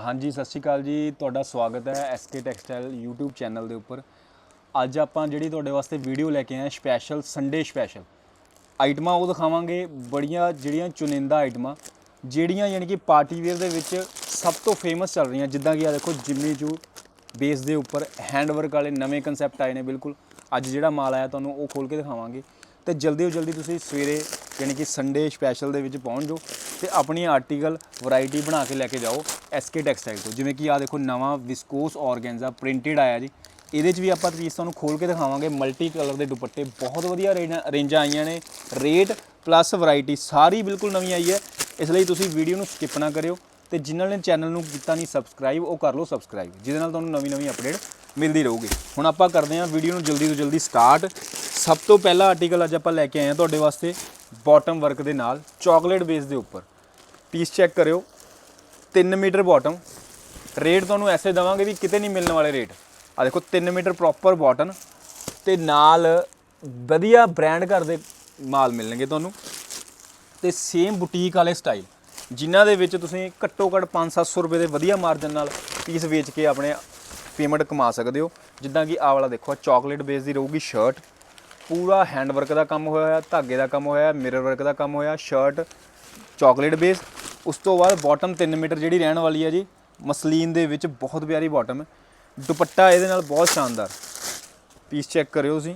ਹਾਂਜੀ, ਸਤਿ ਸ਼੍ਰੀ ਅਕਾਲ ਜੀ। ਤੁਹਾਡਾ ਸਵਾਗਤ ਹੈ ਐਸਕੇ ਟੈਕਸਟਾਈਲ YouTube ਚੈਨਲ ਦੇ ਉੱਪਰ। ਅੱਜ ਆਪਾਂ ਜਿਹੜੀ ਤੁਹਾਡੇ ਵਾਸਤੇ ਵੀਡੀਓ ਲੈ ਕੇ ਆਏ ਸਪੈਸ਼ਲ ਸੰਡੇ ਸਪੈਸ਼ਲ ਆਈਟਮਾਂ ਉਹ ਦਿਖਾਵਾਂਗੇ, ਬੜੀਆਂ ਜਿਹੜੀਆਂ ਚੁਣਿੰਦਾ ਆਈਟਮਾਂ ਜਿਹੜੀਆਂ ਯਾਨੀ ਕਿ ਪਾਰਟੀ ਵੇਅਰ ਦੇ ਵਿੱਚ ਸਭ ਤੋਂ ਫੇਮਸ ਚੱਲ ਰਹੀਆਂ। ਜਿੱਦਾਂ ਕਿ ਆ ਦੇਖੋ ਜਿੰਮੀ ਚੂ ਬੇਸ ਦੇ ਉੱਪਰ ਹੈਂਡ ਵਰਕ ਵਾਲੇ ਨਵੇਂ ਕਨਸੈਪਟ ਆਏ ਨੇ, ਬਿਲਕੁਲ। ਅੱਜ ਜਿਹੜਾ ਮਾਲ ਆਇਆ, ਤੁਹਾਨੂੰ ਉਹ ਖੋਲ ਕੇ ਦਿਖਾਵਾਂਗੇ। ਤੇ ਜਲਦੀ ਤੋਂ ਜਲਦੀ ਤੁਸੀਂ ਸਵੇਰੇ ਯਾਨੀ ਕਿ ਸੰਡੇ ਸਪੈਸ਼ਲ ਦੇ ਵਿੱਚ ਪਹੁੰਚ ਜਾਓ। ਤੇ ਆਪਣੀ ਆਰਟੀਕਲ ਵੈਰਾਈਟੀ ਬਣਾ ਕੇ ਲੈ ਕੇ ਜਾਓ ਐਸਕੇ ਟੈਕਸਟਾਈਲ ਤੋਂ। ਜਿਵੇਂ ਕਿ ਆ ਦੇਖੋ ਨਵਾਂ ਵਿਸਕੋਸ ਆਰਗੈਂਜ਼ਾ ਪ੍ਰਿੰਟਡ ਆਇਆ ਜੀ। ਇਹਦੇ 'ਚ ਵੀ ਆਪਾਂ ਚੀਜ਼ ਤੁਹਾਨੂੰ ਖੋਲ ਕੇ ਦਿਖਾਵਾਂਗੇ। ਮਲਟੀ ਕਲਰ ਦੇ ਦੁਪੱਟੇ ਬਹੁਤ ਵਧੀਆ ਰੇਂਜਾਂ ਰੇਂਜਾਂ ਆਈਆਂ ਨੇ। ਰੇਟ ਪਲੱਸ ਵੈਰਾਈਟੀ ਸਾਰੀ ਬਿਲਕੁਲ ਨਵੀਂ ਆਈ ਹੈ। ਇਸ ਲਈ ਤੁਸੀਂ ਵੀਡੀਓ ਨੂੰ ਸਕਿਪ ਨਾ ਕਰਿਓ ਤੇ ਜਿਨ੍ਹਾਂ ਨੇ ਚੈਨਲ ਨੂੰ ਕੀਤਾ ਨਹੀਂ ਸਬਸਕ੍ਰਾਈਬ ਉਹ ਕਰ ਲਓ ਸਬਸਕ੍ਰਾਈਬ ਜਿਹਦੇ ਨਾਲ ਤੁਹਾਨੂੰ ਨਵੀਂ ਨਵੀਂ ਅਪਡੇਟ ਮਿਲਦੀ ਰਹੂਗੀ। ਹੁਣ ਆਪਾਂ ਕਰਦੇ ਹਾਂ ਵੀਡੀਓ ਨੂੰ ਜਲਦੀ ਤੋਂ ਜਲਦੀ ਸਟਾਰਟ ਸਭ ਤੋਂ ਪਹਿਲਾ ਆਰਟੀਕਲ ਅੱਜ ਆਪਾਂ ਲੈ ਕੇ ਆਏ ਹਾਂ ਤੁਹਾਡੇ ਵਾਸਤੇ ਬਾਟਮ ਵਰਕ ਦੇ ਨਾਲ ਚਾਕਲੇਟ ਬੇਸ ਦੇ ਉੱਪਰ। ਪੀਸ ਚੈੱਕ ਕਰਿਓ। 3 ਮੀਟਰ ਬਾਟਮ ਰੇਟ ਤੁਹਾਨੂੰ ਐਸੇ ਦਵਾਂਗੇ ਵੀ ਕਿਤੇ ਨਹੀਂ ਮਿਲਣ ਵਾਲੇ ਰੇਟ। ਆ ਦੇਖੋ 3 ਮੀਟਰ ਪ੍ਰੋਪਰ ਬਾਟਮ ਤੇ ਨਾਲ ਵਧੀਆ ਬ੍ਰਾਂਡ ਘਰ ਦੇ ਮਾਲ ਮਿਲਣਗੇ ਤੁਹਾਨੂੰ। ਤੇ ਸੇਮ ਬੁਟੀਕ ਵਾਲੇ ਸਟਾਈਲ ਜਿਨ੍ਹਾਂ ਦੇ ਵਿੱਚ ਤੁਸੀਂ ਘੱਟੋ ਘੱਟ 5-700 ਰੁਪਏ ਦੇ ਵਧੀਆ ਮਾਰਜਨ ਨਾਲ ਪੀਸ ਵੇਚ ਕੇ ਆਪਣੇ ਪੇਮੈਂਟ ਕਮਾ ਸਕਦੇ ਹੋ। ਜਿੱਦਾਂ ਕਿ ਆਹ ਵਾਲਾ ਦੇਖੋ ਚਾਕਲੇਟ ਬੇਸ ਦੀ ਰਹੂਗੀ ਸ਼ਰਟ ਪੂਰਾ ਹੈਂਡ ਵਰਕ ਦਾ ਕੰਮ ਹੋਇਆ ਹੋਇਆ ਧਾਗੇ ਦਾ ਕੰਮ ਹੋਇਆ ਮਿਰਰ ਵਰਕ ਦਾ ਕੰਮ ਹੋਇਆ ਸ਼ਰਟ ਚਾਕਲੇਟ ਬੇਸ ਉਸ ਤੋਂ ਬਾਅਦ ਬਾਟਮ 3 ਮੀਟਰ ਜਿਹੜੀ ਰਹਿਣ ਵਾਲੀ ਹੈ ਜੀ, ਮਸਲੀਨ ਦੇ ਵਿੱਚ ਬਹੁਤ ਪਿਆਰੀ ਬਾਟਮ ਹੈ। ਦੁਪੱਟਾ ਇਹਦੇ ਨਾਲ ਬਹੁਤ ਸ਼ਾਨਦਾਰ। ਪੀਸ ਚੈੱਕ ਕਰਿਓ ਤੁਸੀਂ।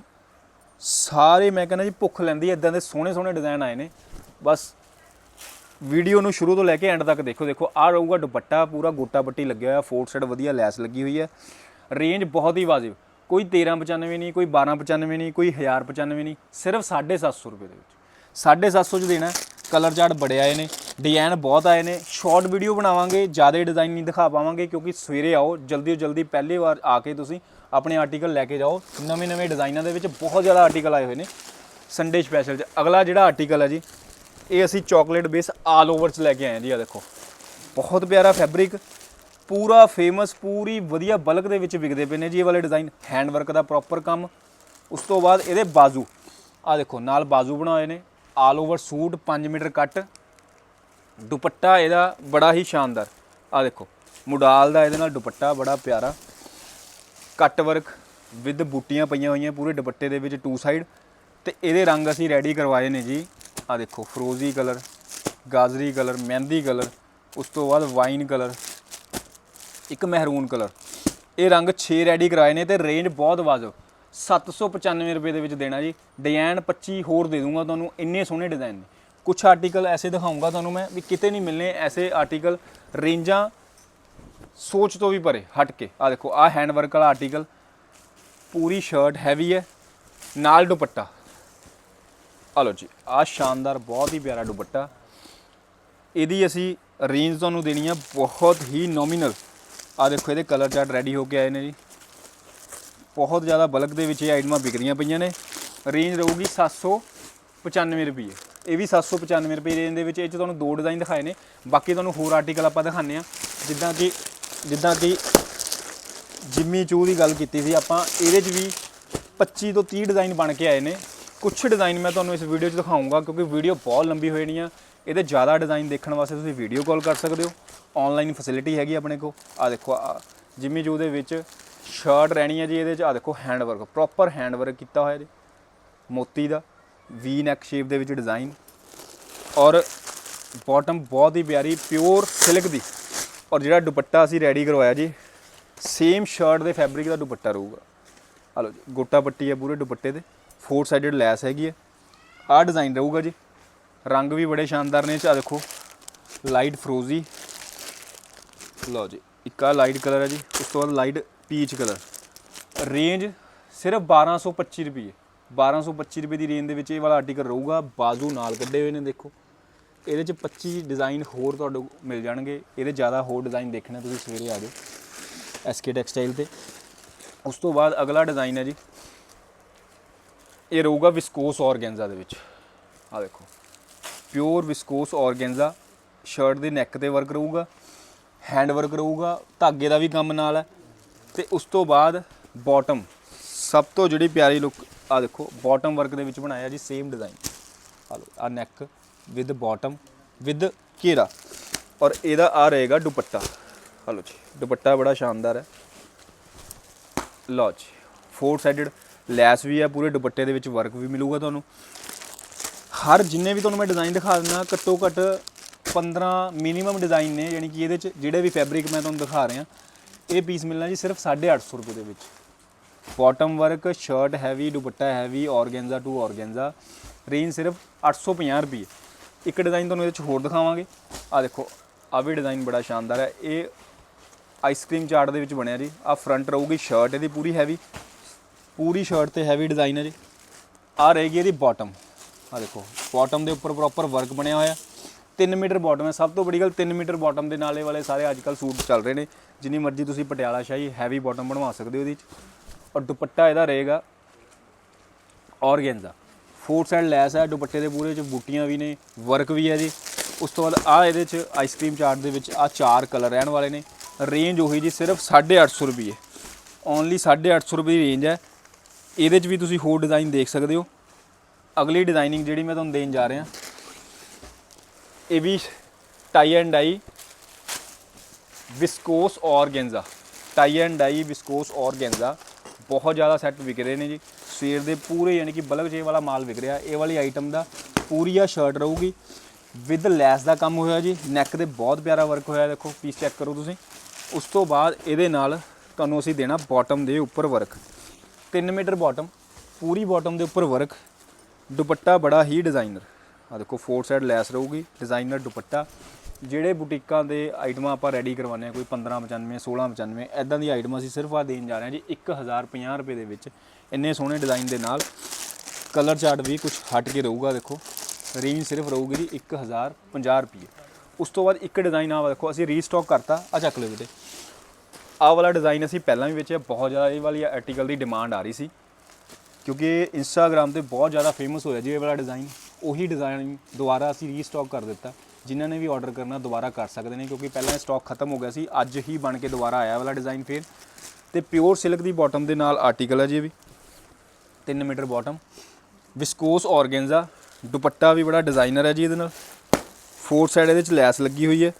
ਸਾਰੇ ਮੈਂ ਕਹਿੰਦਾ ਜੀ ਭੁੱਖ ਲੈਂਦੀ ਇਦਾਂ ਦੇ ਸੋਹਣੇ ਸੋਹਣੇ ਡਿਜ਼ਾਈਨ ਆਏ ਨੇ। ਬਸ ਵੀਡੀਓ ਨੂੰ ਸ਼ੁਰੂ ਤੋਂ ਲੈ ਕੇ ਐਂਡ ਤੱਕ ਦੇਖੋ ਦੇਖੋ ਆ ਰਹੂਗਾ ਦੁਪੱਟਾ ਪੂਰਾ, ਗੋਟਾ ਪੱਟੀ ਲੱਗਿਆ ਹੋਇਆ ਫੋਰ ਸਾਈਡ ਵਧੀਆ ਲੈਸ ਲੱਗੀ ਹੋਈ ਹੈ। ਰੇਂਜ ਬਹੁਤ ਹੀ ਵਾਜਿਬ। ਕੋਈ 1395 ਨਹੀਂ, ਕੋਈ 1295 ਨਹੀਂ, ਕੋਈ 1095 ਨਹੀਂ, ਸਿਰਫ 750 ਰੁਪਏ ਦੇ ਵਿੱਚ। 750 ਚ ਦੇਣਾ ਕਲਰ ਚਾਰਟ ਬੜੇ ਆਏ ਨੇ ਡਿਜ਼ਾਈਨ ਬਹੁਤ ਆਏ ਨੇ। ਸ਼ਾਰਟ ਵੀਡੀਓ ਬਣਾਵਾਂਗੇ, ਜ਼ਿਆਦਾ ਡਿਜ਼ਾਈਨ ਨਹੀਂ ਦਿਖਾ ਪਾਵਾਂਗੇ, ਕਿਉਂਕਿ ਸਵੇਰੇ ਆਓ, ਜਲਦੀ ਤੋਂ ਜਲਦੀ ਪਹਿਲੀ ਵਾਰ ਆ ਕੇ ਤੁਸੀਂ ਆਪਣੇ ਆਰਟੀਕਲ ਲੈ ਕੇ ਜਾਓ। ਨਵੇਂ ਨਵੇਂ ਡਿਜ਼ਾਈਨਾਂ ਦੇ ਵਿੱਚ ਬਹੁਤ ਜ਼ਿਆਦਾ ਆਰਟੀਕਲ ਆਏ ਹੋਏ ਨੇ। ਸੰਡੇ ਸਪੈਸ਼ਲ 'ਚ। ਅਗਲਾ ਜਿਹੜਾ ਆਰਟੀਕਲ ਹੈ ਜੀ, ਇਹ ਅਸੀਂ ਚਾਕਲੇਟ ਬੇਸ ਆਲ ਓਵਰ 'ਚ ਲੈ ਕੇ ਆਏ ਜੀ ਆ ਦੇਖੋ। ਬਹੁਤ ਪਿਆਰਾ ਫੈਬਰਿਕ ਪੂਰਾ ਫੇਮਸ ਪੂਰੀ ਵਧੀਆ ਬਲਕ ਦੇ ਵਿੱਚ ਵਿਕਦੇ ਪਏ ਨੇ ਜੀ ਇਹ ਵਾਲੇ ਡਿਜ਼ਾਈਨ ਹੈਂਡ ਵਰਕ ਦਾ ਪ੍ਰੋਪਰ ਕੰਮ। ਉਸ ਤੋਂ ਬਾਅਦ ਇਹਦੇ ਬਾਜ਼ੂ। ਆ ਦੇਖੋ, ਨਾਲ ਬਾਜ਼ੂ ਬਣਾਏ ਨੇ। ਆਲ ਓਵਰ ਸੂਟ 5 ਮੀਟਰ ਕੱਟ। ਦੁਪੱਟਾ ਇਹਦਾ ਬੜਾ ਹੀ ਸ਼ਾਨਦਾਰ। ਆ ਦੇਖੋ, ਮੁਡਾਲ ਦਾ ਇਹਦੇ ਨਾਲ ਦੁਪੱਟਾ ਬੜਾ ਪਿਆਰਾ। ਕੱਟ ਵਰਕ ਵਿਦ ਬੂਟੀਆਂ ਪਈਆਂ ਹੋਈਆਂ ਪੂਰੇ ਦੁਪੱਟੇ ਦੇ ਵਿੱਚ ਟੂ ਸਾਈਡ ਤੇ ਇਹਦੇ ਰੰਗ ਅਸੀਂ ਰੈਡੀ ਕਰਵਾਏ ਨੇ ਜੀ। ਆ ਦੇਖੋ ਫਰੋਜ਼ੀ ਕਲਰ ਗਾਜਰੀ ਕਲਰ ਮਹਿੰਦੀ ਕਲਰ ਉਸ ਤੋਂ ਬਾਅਦ ਵਾਈਨ ਕਲਰ ਇੱਕ ਮਹਿਰੂਨ ਕਲਰ ਇਹ ਰੰਗ 6 ਰੈਡੀ ਕਰਾਏ ਨੇ ਤੇ ਰੇਂਜ ਬਹੁਤ ਵਾਜਬ। 795 ਰੁਪਏ ਦੇ ਵਿੱਚ ਦੇਣਾ ਜੀ। ਡਿਜ਼ਾਈਨ 25 ਹੋਰ ਦੇ ਦੂੰਗਾ ਤੁਹਾਨੂੰ, ਇੰਨੇ ਸੋਹਣੇ ਡਿਜ਼ਾਈਨ ਨੇ। ਕੁਝ ਆਰਟੀਕਲ ਐਸੇ ਦਿਖਾਉਂਗਾ ਤੁਹਾਨੂੰ ਮੈਂ ਵੀ ਕਿਤੇ ਨਹੀਂ ਮਿਲਨੇ ਐਸੇ ਆਰਟੀਕਲ ਰੇਂਜਾਂ ਸੋਚ ਤੋਂ ਵੀ ਪਰੇ, ਹਟ ਕੇ। ਆ ਦੇਖੋ ਆ ਹੈਂਡ ਵਰਕ ਵਾਲਾ ਆਰਟੀਕਲ ਪੂਰੀ ਸ਼ਰਟ ਹੈਵੀ ਹੈ। ਨਾਲ ਦੁਪੱਟਾ। ਆ ਲਓ ਜੀ ਆ ਸ਼ਾਨਦਾਰ, ਬਹੁਤ ਹੀ ਪਿਆਰਾ ਦੁਪੱਟਾ। ਇਹਦੀ ਅਸੀਂ ਰੇਂਜ ਤੁਹਾਨੂੰ ਦੇਣੀ ਆ, ਬਹੁਤ ਹੀ ਨੋਮੀਨਲ ਆ ਦੇਖੋ, ਇਹਦੇ ਕਲਰ ਚਾਰਟ ਰੈਡੀ ਹੋ ਕੇ ਆਏ ਨੇ ਜੀ। ਬਹੁਤ ਜ਼ਿਆਦਾ ਬਲਕ ਦੇ ਵਿੱਚ ਇਹ ਆਈਟਮਾਂ ਵਿਕਦੀਆਂ ਪਈਆਂ ਨੇ। ਰੇਂਜ ਰਹੂਗੀ 795 ਰੁਪਏ। ਇਹ ਵੀ 795 ਰੁਪਏ ਰੇਂਜ ਦੇ ਵਿੱਚ, ਇਹ 'ਚ ਤੁਹਾਨੂੰ ਦੋ ਡਿਜ਼ਾਈਨ ਦਿਖਾਏ ਨੇ। ਬਾਕੀ ਤੁਹਾਨੂੰ ਹੋਰ ਆਰਟੀਕਲ ਆਪਾਂ ਦਿਖਾਉਂਦੇ ਆ ਜਿੱਦਾਂ ਕਿ ਜਿੱਦਾਂ ਕਿ ਜਿੰਮੀ ਚੂ ਦੀ ਗੱਲ ਕੀਤੀ ਸੀ, ਆਪਾਂ ਇਹਦੇ 'ਚ ਵੀ 25 ਤੋਂ 30 ਡਿਜ਼ਾਈਨ ਬਣ ਕੇ ਆਏ ਨੇ। ਕੁਝ ਡਿਜ਼ਾਈਨ ਮੈਂ ਤੁਹਾਨੂੰ ਇਸ ਵੀਡੀਓ 'ਚ ਦਿਖਾਉਂਗਾ ਕਿਉਂਕਿ ਵੀਡੀਓ ਬਹੁਤ ਲੰਬੀ ਹੋ ਜਾਣੀ ਆ। ਇਹਦੇ ਜ਼ਿਆਦਾ ਡਿਜ਼ਾਈਨ ਦੇਖਣ ਵਾਸਤੇ ਤੁਸੀਂ ਵੀਡੀਓ ਕਾਲ ਕਰ ਸਕਦੇ ਹੋ। ਆਨਲਾਈਨ ਫੈਸਿਲਿਟੀ ਹੈਗੀ ਆਪਣੇ ਕੋਲ। ਆ ਦੇਖੋ ਆ ਜਿੰਮੀ ਚੂ ਦੇ ਵਿੱਚ ਸ਼ਰਟ ਰਹਿਣੀ ਹੈ ਜੀ ਇਹਦੇ 'ਚ। ਆ ਦੇਖੋ hand work proper hand work ਕੀਤਾ ਹੋਇਆ ਜੀ। ਮੋਤੀ ਦਾ ਵੀ ਨੈਕ ਸ਼ੇਪ ਦੇ ਵਿੱਚ ਡਿਜ਼ਾਈਨ ਔਰ ਬਾਟਮ ਬਹੁਤ ਹੀ ਪਿਆਰੀ ਪਿਓਰ ਸਿਲਕ ਦੀ। ਔਰ ਜਿਹੜਾ ਦੁਪੱਟਾ ਅਸੀਂ ਰੈਡੀ ਕਰਵਾਇਆ ਜੀ ਸੇਮ ਸ਼ਰਟ ਦੇ ਫੈਬਰਿਕ ਦਾ ਦੁਪੱਟਾ ਰਹੂਗਾ। ਆ ਲਓ ਜੀ, ਗੋਟਾ ਪੱਟੀ ਹੈ ਪੂਰੇ ਦੁਪੱਟੇ ਤੇ। ਫੋਰ ਸਾਈਡਡ ਲੈਸ ਹੈਗੀ ਹੈ। ਆਹ ਡਿਜ਼ਾਈਨ ਰਹੂਗਾ ਜੀ। ਰੰਗ ਵੀ ਬੜੇ ਸ਼ਾਨਦਾਰ ਨੇ ਇਹ ਦੇਖੋ ਲਾਈਟ ਫਰੋਜ਼ੀ ਲਓ ਜੀ, ਇੱਕ ਆ ਲਾਈਟ ਕਲਰ ਹੈ ਜੀ। ਉਸ ਤੋਂ ਬਾਅਦ ਲਾਈਟ ਪੀਚ ਕਲਰ। ਰੇਂਜ ਸਿਰਫ 1225 ਰੁਪਏ 1225 ਰੁਪਏ ਦੀ ਰੇਂਜ ਦੇ ਵਿੱਚ ਇਹ ਵਾਲਾ ਆਰਟੀਕਲ ਰਹੂਗਾ, ਬਾਜ਼ੂ ਨਾਲ ਕੱਢੇ ਹੋਏ ਨੇ ਦੇਖੋ। ਇਹਦੇ ਚ 25 ਡਿਜ਼ਾਈਨ ਹੋਰ ਤੁਹਾਨੂੰ ਮਿਲ ਜਾਣਗੇ। ਇਹਦੇ ਜ਼ਿਆਦਾ ਹੋਰ ਡਿਜ਼ਾਈਨ ਦੇਖਣਾ ਤੁਸੀਂ ਸਵੇਰੇ ਆ ਜਾਓ ਐਸਕੇ ਟੈਕਸਟਾਈਲ ਤੇ। ਉਸ ਤੋਂ ਬਾਅਦ ਅਗਲਾ ਡਿਜ਼ਾਈਨ ਹੈ ਜੀ। ਇਹ ਰਹੂਗਾ ਵਿਸਕੋਸ ਔਰਗੈਂਜ਼ਾ ਦੇ ਵਿੱਚ। ਆ ਦੇਖੋ। Pure viscose organza. ਸ਼ਰਟ ਦੇ ਨੈਕ ਤੇ ਵਰਕ ਰਹੂਗਾ। ਹੈਂਡ ਵਰਕ ਰਹੂਗਾ। ਧਾਗੇ ਦਾ ਵੀ ਕੰਮ ਨਾਲ ਹੈ। ਤੇ ਉਸ ਤੋਂ ਬਾਅਦ ਬਾਟਮ ਸਭ ਤੋਂ ਜਿਹੜੀ ਪਿਆਰੀ ਲੁੱਕ ਆ ਦੇਖੋ ਬਾਟਮ ਵਰਕ ਦੇ ਵਿੱਚ ਬਣਾਇਆ ਜੀ ਸੇਮ ਡਿਜ਼ਾਈਨ ਆ ਲਓ ਆ ਨੈਕ ਵਿਦ ਬਾਟਮ ਵਿਦ ਘੇਰਾ। ਔਰ ਇਹਦਾ ਆ ਰਹੇਗਾ ਦੁਪੱਟਾ। ਹਲੋ ਜੀ, ਦੁਪੱਟਾ ਬੜਾ ਸ਼ਾਨਦਾਰ ਹੈ। ਲਓ ਜੀ ਫੋਰ ਸਾਈਡਡ ਲੈਸ ਵੀ ਹੈ, ਪੂਰੇ ਦੁਪੱਟੇ ਦੇ ਵਿੱਚ ਵਰਕ ਵੀ ਮਿਲੂਗਾ ਤੁਹਾਨੂੰ। ਹਰ ਜਿੰਨੇ ਵੀ ਤੁਹਾਨੂੰ ਮੈਂ ਡਿਜ਼ਾਈਨ ਦਿਖਾ ਦਿੰਦਾ, ਘੱਟੋ ਘੱਟ 15 ਮਿਨੀਮਮ ਡਿਜ਼ਾਈਨ ਨੇ, ਯਾਨੀ ਕਿ ਇਹਦੇ ਚ ਜਿਹੜੇ ਵੀ ਫੈਬਰਿਕ ਮੈਂ ਤੁਹਾਨੂੰ ਦਿਖਾ ਰਿਹਾ ਇਹ ਪੀਸ ਮਿਲਣਾ ਜੀ ਸਿਰਫ 850 ਰੁਪਏ ਦੇ ਵਿੱਚ। Bottom work shirt heavy dupatta heavy organza to organza range ਸਿਰਫ 850 ਰੁਪਏ। ਇੱਕ ਡਿਜ਼ਾਈਨ ਤੁਹਾਨੂੰ ਇਹਦੇ ਚ ਹੋਰ ਦਿਖਾਵਾਂਗੇ। ਆ ਦੇਖੋ ਆ ਵੀ ਡਿਜ਼ਾਈਨ ਬੜਾ ਸ਼ਾਨਦਾਰ ਹੈ। ਇਹ ਆਈਸਕ੍ਰੀਮ ਚਾਰਟ ਦੇ ਵਿੱਚ ਬਣਿਆ ਜੀ। ਆ ਫਰੰਟ ਰਹੂਗੀ ਸ਼ਰਟ ਇਹਦੀ ਪੂਰੀ ਹੈਵੀ ਪੂਰੀ ਸ਼ਰਟ ਤੇ ਹੈਵੀ ਡਿਜ਼ਾਈਨ ਹੈ ਜੀ। ਆ ਰਹੇਗੀ ਇਹਦੀ ਬਾਟਮ ਆ ਦੇਖੋ ਬਾਟਮ ਦੇ ਉੱਪਰ ਪ੍ਰੋਪਰ ਵਰਕ ਬਣਿਆ ਹੋਇਆ। 3 ਮੀਟਰ ਬਾਟਮ ਹੈ। ਸਭ ਤੋਂ ਬੜੀ ਗੱਲ 3 ਮੀਟਰ ਬਾਟਮ ਦੇ ਨਾਲੇ ਵਾਲੇ ਸਾਰੇ ਅੱਜ ਕੱਲ ਸੂਟ ਚੱਲ ਰਹੇ ਨੇ। ਜਿੰਨੀ ਮਰਜ਼ੀ ਤੁਸੀਂ ਪਟਿਆਲਾ ਸ਼ਾਹੀ ਹੈਵੀ ਬਾਟਮ ਬਣਵਾ ਸਕਦੇ ਹੋ ਇਹਦੇ 'ਚ ਔਰ ਦੁਪੱਟਾ ਇਹਦਾ ਰਹੇਗਾ ਔਰਗੈਂਜ਼ਾ। ਫੋਰ ਸਾਈਡ ਲੈਸ ਹੈ, ਦੁਪੱਟੇ ਦੇ ਪੂਰੇ 'ਚ ਬੂਟੀਆਂ ਵੀ ਨੇ ਵਰਕ ਵੀ ਹੈ ਜੀ ਉਸ ਤੋਂ ਬਾਅਦ ਆ ਇਹਦੇ 'ਚ ਆਈਸਕ੍ਰੀਮ ਚਾਰਟ ਦੇ ਵਿੱਚ ਆ ਚਾਰ ਕਲਰ ਰਹਿਣ ਵਾਲੇ ਨੇ। ਰੇਂਜ ਉਹੀ ਜੀ ਸਿਰਫ 850 ਰੁਪਏ ਓਨਲੀ 850 ਰੁਪਏ ਦੀ ਰੇਂਜ ਹੈ। ਇਹਦੇ 'ਚ ਵੀ ਤੁਸੀਂ ਹੋਰ ਡਿਜ਼ਾਈਨ ਦੇਖ ਸਕਦੇ ਹੋ। ਅਗਲੀ ਡਿਜ਼ਾਈਨਿੰਗ ਜਿਹੜੀ ਮੈਂ ਤੁਹਾਨੂੰ ਦੇਣ ਜਾ ਰਿਹਾ ਇਹ ਵੀ tie and dye viscose organza. Tie and dye viscose organza ਬਹੁਤ ਜ਼ਿਆਦਾ ਸੈੱਟ ਵਿਕ ਰਹੇ ਨੇ ਜੀ। ਸਵੇਰ ਦੇ ਪੂਰੇ ਯਾਨੀ ਕਿ ਬਲਕ ਜੇ ਵਾਲਾ ਮਾਲ ਵਿਕ ਰਿਹਾ। ਇਹ ਵਾਲੀ ਆਈਟਮ ਦਾ ਪੂਰੀ ਆ ਸ਼ਰਟ ਰਹੂਗੀ। ਵਿਦ ਲੈਸ ਦਾ ਕੰਮ ਹੋਇਆ ਜੀ। ਨੈਕ ਦੇ ਬਹੁਤ ਪਿਆਰਾ ਵਰਕ ਹੋਇਆ, ਦੇਖੋ ਪੀਸ ਚੈੱਕ ਕਰੋ ਤੁਸੀਂ। ਉਸ ਤੋਂ ਬਾਅਦ ਇਹਦੇ ਨਾਲ ਤੁਹਾਨੂੰ ਅਸੀਂ ਦੇਣਾ ਬਾਟਮ ਦੇ ਉੱਪਰ ਵਰਕ 3 ਮੀਟਰ ਬਾਟਮ ਪੂਰੀ ਬਾਟਮ ਦੇ ਉੱਪਰ ਵਰਕ ਦੁਪੱਟਾ ਬੜਾ ਹੀ ਡਿਜ਼ਾਈਨਰ ਆ ਦੇਖੋ ਫੋਰ ਸਾਈਡ ਲੈਸ ਰਹੂਗੀ ਡਿਜ਼ਾਈਨਰ ਦੁਪੱਟਾ। ਜਿਹੜੇ ਬੁਟੀਕਾਂ ਦੇ ਆਈਟਮਾਂ ਆਪਾਂ ਰੈਡੀ ਕਰਵਾਉਂਦੇ ਆ ਕੋਈ 1595 1695 ਐਦਾਂ ਦੀ ਆਈਟਮਾਂ ਅਸੀਂ ਸਿਰਫ ਆ ਦੇਣ ਜਾ ਰਹੇ ਹਾਂ ਜੀ 1050 ਰੁਪਏ ਦੇ ਵਿੱਚ, ਇੰਨੇ ਸੋਹਣੇ ਡਿਜ਼ਾਈਨ ਦੇ ਨਾਲ। ਕਲਰ ਚਾਰਟ ਵੀ ਕੁਝ ਹਟ ਕੇ ਰਹੂਗਾ, ਦੇਖੋ। ਰੇਂਜ ਸਿਰਫ ਰਹੂਗੀ ਜੀ 1050 ਰੁਪਏ। ਉਸ ਤੋਂ ਬਾਅਦ ਇੱਕ ਡਿਜ਼ਾਈਨ ਆ ਦੇਖੋ, ਅਸੀਂ ਰੀਸਟਾਕ ਕਰਤਾ ਆ ਚੱਕ ਲਿਓ ਬੇਟੇ ਆਹ ਵਾਲਾ ਡਿਜ਼ਾਈਨ ਅਸੀਂ ਪਹਿਲਾਂ ਵੀ ਵੇਚਿਆ, ਬਹੁਤ ਜ਼ਿਆਦਾ ਇਹ ਵਾਲੀ ਆਰਟੀਕਲ ਦੀ ਡਿਮਾਂਡ ਆ ਰਹੀ ਸੀ। ਕਿਉਂਕਿ ਇਹ ਇੰਸਟਾਗ੍ਰam ਤੇ ਬਹੁਤ ਜ਼ਿਆਦਾ ਫੇਮਸ ਹੋਇਆ ਜੀ ਇਹ ਵਾਲਾ ਡਿਜ਼ਾਈਨ ਉਹੀ ਡਿਜ਼ਾਈਨ ਦੁਬਾਰਾ ਅਸੀਂ ਰੀਸਟਾਕ ਕਰ ਦਿੱਤਾ। ਜਿਨ੍ਹਾਂ ਨੇ ਵੀ ਆਰਡਰ ਕਰਨਾ ਦੁਬਾਰਾ ਕਰ ਸਕਦੇ ਨੇ, ਕਿਉਂਕਿ ਪਹਿਲਾਂ ਇਹ ਸਟਾਕ ਖਤਮ ਹੋ ਗਿਆ ਸੀ, ਅੱਜ ਹੀ ਬਣ ਕੇ ਦੁਬਾਰਾ ਆਇਆ ਵਾਲਾ ਡਿਜ਼ਾਈਨ ਫੇਰ। ਤੇ ਪਿਓਰ ਸਿਲਕ ਦੀ ਬਾਟਮ ਦੇ ਨਾਲ ਆਰਟੀਕਲ ਹੈ ਜੀ ਵੀ। 3 metre bottom viscose organza dupatta ਵੀ ਬੜਾ ਡਿਜ਼ਾਈਨਰ ਹੈ ਜੀ ਇਹਦੇ ਨਾਲ। ਫੋਰ ਸਾਈਡ ਇਹਦੇ ਚ ਲੈਸ ਲੱਗੀ ਹੋਈ ਹੈ।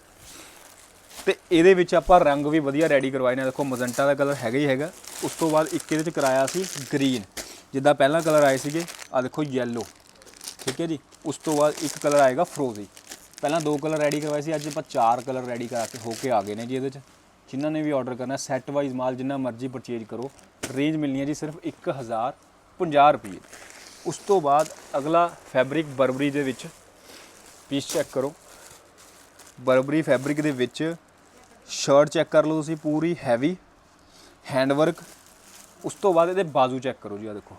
ਤੇ ਇਹਦੇ ਵਿੱਚ ਆਪਾਂ ਰੰਗ ਵੀ ਵਧੀਆ ਰੈਡੀ ਕਰਵਾਏ ਨੇ। ਦੇਖੋ ਮਜੰਟਾ ਦਾ ਕਲਰ ਹੈਗਾ ਹੀ ਹੈਗਾ। ਉਸ ਤੋਂ ਬਾਅਦ ਇੱਕ ਇਹਦੇ ਚ ਕਰਾਇਆ ਸੀ ਗ੍ਰੀਨ ਜਿੱਦਾਂ ਪਹਿਲਾਂ ਕਲਰ ਆਏ ਸੀਗੇ ਆ ਦੇਖੋ ਯੈਲੋ ਠੀਕ ਹੈ ਜੀ? ਉਸ ਤੋਂ ਬਾਅਦ ਇੱਕ ਕਲਰ ਆਏਗਾ ਫਰੋਜ਼ੀ ਪਹਿਲਾਂ ਦੋ ਕਲਰ ਰੈਡੀ ਕਰਵਾਏ ਸੀ, ਅੱਜ ਆਪਾਂ ਚਾਰ ਕਲਰ ਰੈਡੀ ਕਰਾ ਕੇ ਹੋ ਕੇ ਆ ਗਏ ਨੇ ਜੀ ਇਹਦੇ ਚ। ਜਿਨ੍ਹਾਂ ਨੇ ਵੀ ਆਰਡਰ ਕਰਨਾ ਸੈੱਟ ਵਾਈਜ਼ ਮਾਲ ਜਿੰਨਾ ਮਰਜ਼ੀ ਪਰਚੇਜ ਕਰੋ ਰੇਂਜ ਮਿਲਣੀ ਹੈ ਜੀ ਸਿਰਫ 1050 ਰੁਪਏ। ਉਸ ਤੋਂ ਬਾਅਦ ਅਗਲਾ ਫੈਬਰਿਕ ਬਰਬਰੀ ਦੇ ਵਿੱਚ ਪੀਸ ਚੈੱਕ ਕਰੋ। ਬਰਬਰੀ ਫੈਬਰਿਕ ਦੇ ਵਿੱਚ ਸ਼ਰਟ ਚੈੱਕ ਕਰ ਲਓ ਤੁਸੀਂ, ਪੂਰੀ ਹੈਵੀ ਹੈਂਡ ਵਰਕ ਉਸ ਤੋਂ ਬਾਅਦ ਇਹਦੇ ਬਾਜ਼ੂ ਚੈੱਕ ਕਰੋ ਜੀ ਆ ਦੇਖੋ।